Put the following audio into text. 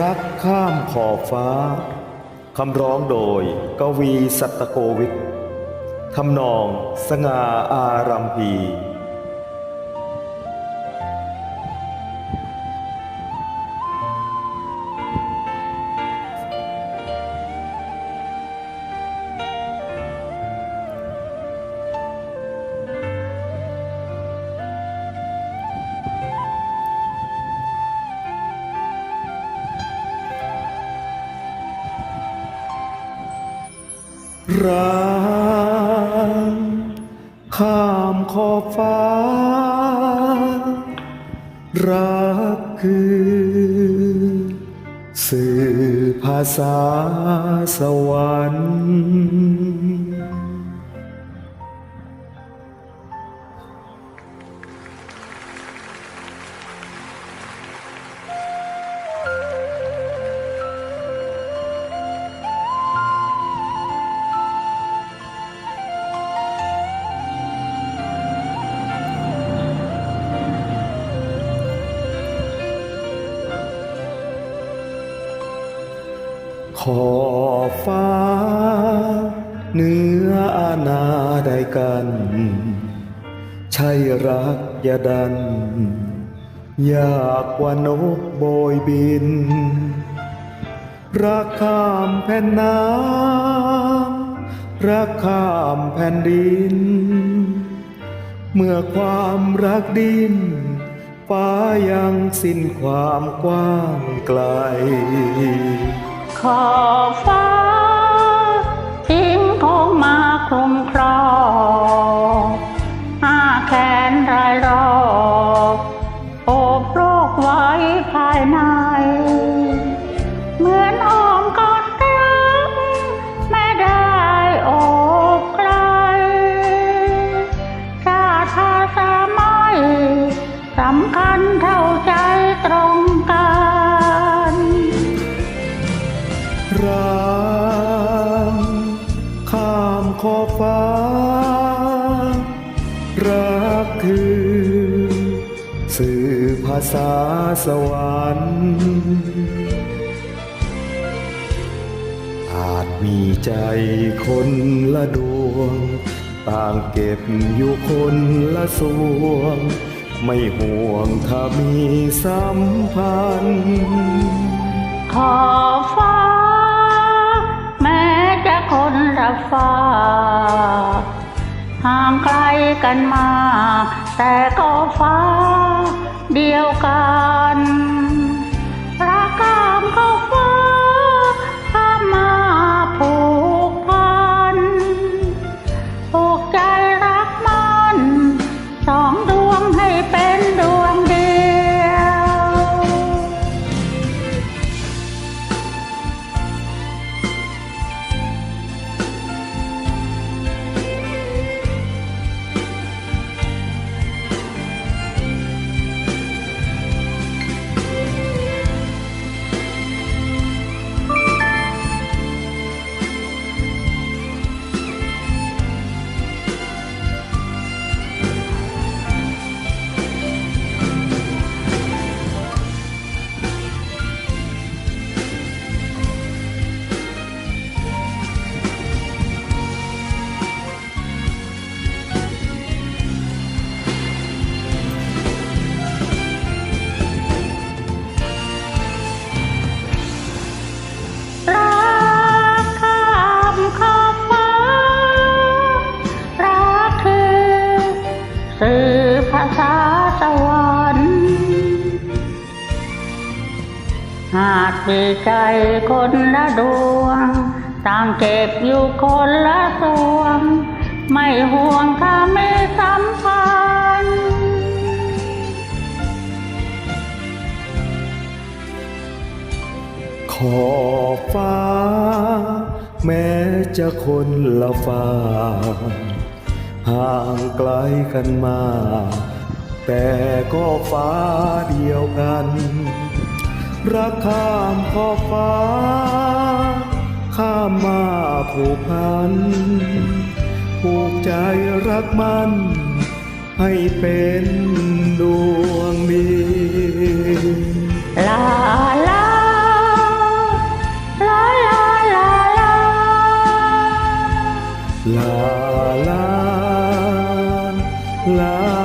รักข้ามขอบฟ้า คำร้องโดยกวีสัตตโกวิททำนองสง่าอารัมพี รักข้ามขอบฟ้า รักคือสื่อภาษาสวรรค์ ขอบฟ้าเหนืออาณาใดกัน ใช่รักย่าดัน อยากว่านกโบยบิน รักข้ามแผ่นน้ำรักข้ามแผ่นดิน เมื่อความรักดินฟ้ายังสิ้นความกว้างไกล ขอบฟ้าทิ้งคงมาคลุมครองอาแขนรายรอบโอบโรคไว้ภายในเรักข้ามขอบฟ้า รักคือสื่อภาษาสวรรค์อาจมีใจคนละดวง ต่างเก็บอยู่คนละสวง ไม่ห่วงถ้ามีสัมพันธ์ขอบฟ้า ฟ้า ห่างไกลกันมา แต่ก็ฟ้าเดียวกัน หากมีใจคนละดวง ต่างเก็บอยู่คนละสวง ไม่ห่วงถ้าไม่สัมพันธ์ขอบฟ้า แม้จะคนละฟ้า ห่างไกลกันมา แต่ก็ฟ้าเดียวกัน รักข้ามขอบฟ้า ข้ามมาผูกพัน ผูกใจรักมัน ให้เป็นดวงดีลลาลาลาลาลาลาลาลา